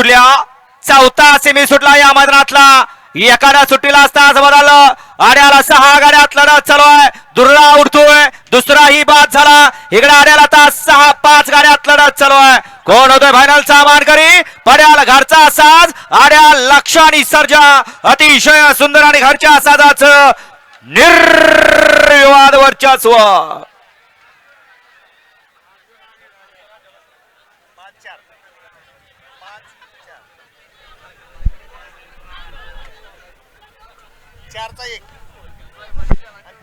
सुटल्या. चौथा सेमी सुटला या मैदानातला. एखाद्या सुट्टीला असता असं आलं. आड्याला सहा गाड्यात लढत चालू आहे. दुर्ला उडतोय. दुसराही बाद झाला. इकडे आड्याला आता सहा पाच गाड्यात लढत चालू आहे. कोण होतोय फायनलचा मानकरी? पड्याला घरचा साज. आड्या लक्ष आणि सर्जा. अतिशय सुंदर आणि घरच्या साजाच निर्विवाद वर्चस्व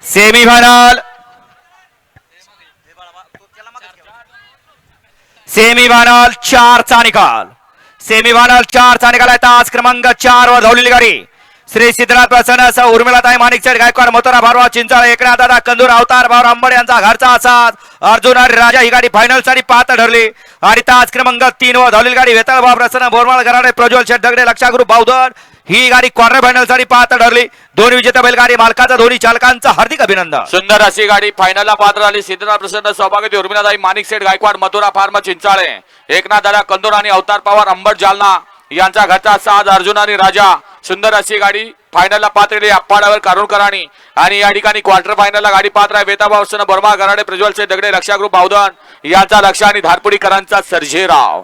सेमी फायनल सेमी फायनल चारचा निकाल. सेमीफायनल चारचा निकाल आहे. तास क्रमांक चार वर धावलेली गाडी. श्री सिद्धनाथ प्रसन्न असा सह उर्मिलाताई माणिकचेड गायकवाड मोतरा भारवा चिंचाळ एकनाथ दादा कंदूर अवतार भाऊ आंबड यांचा घरचा असाच अर्जुन आणि राजा ही गाडी फायनलसाठी पाहता ठरली. आणि तास क्रमांक तीन व धावलेली गाडी वेताळ भाऊ प्रसन्न बोरमाळ घराडे प्रज्वल शेठ दगडे लक्षागुरु बावधन. ही गाडी क्वार्टर फायनलसाठी पाहता ठरली. दोन विजेता बैलगाडी मालकाचा दोन्ही चालकांचा हार्दिक अभिनंदन. सुंदर अशी गाडी फायनलला पात्र झाली. सिद्धनाथ प्रसन्न सौभाग्य उर्मिला ताई माणिक सेठ गायकवाड मथुरा फार्म चिंचाळे. एकनाथ दादा कंदूर आणि अवतार पवार अंबड जालना. यांचा घरचा साज अर्जुन आणि राजा. सुंदर अशी गाडी फायनलला पात्र झाली अप्पाडावर आणि या ठिकाणी क्वार्टर फायनलला गाडी पात्र आहे वेताभाऊ बर्मा गराडे प्रज्वलचे दगडे लक्षागृह बावधन. यांचा लक्ष आणि धारपुडीकरांचा सर्जेराव.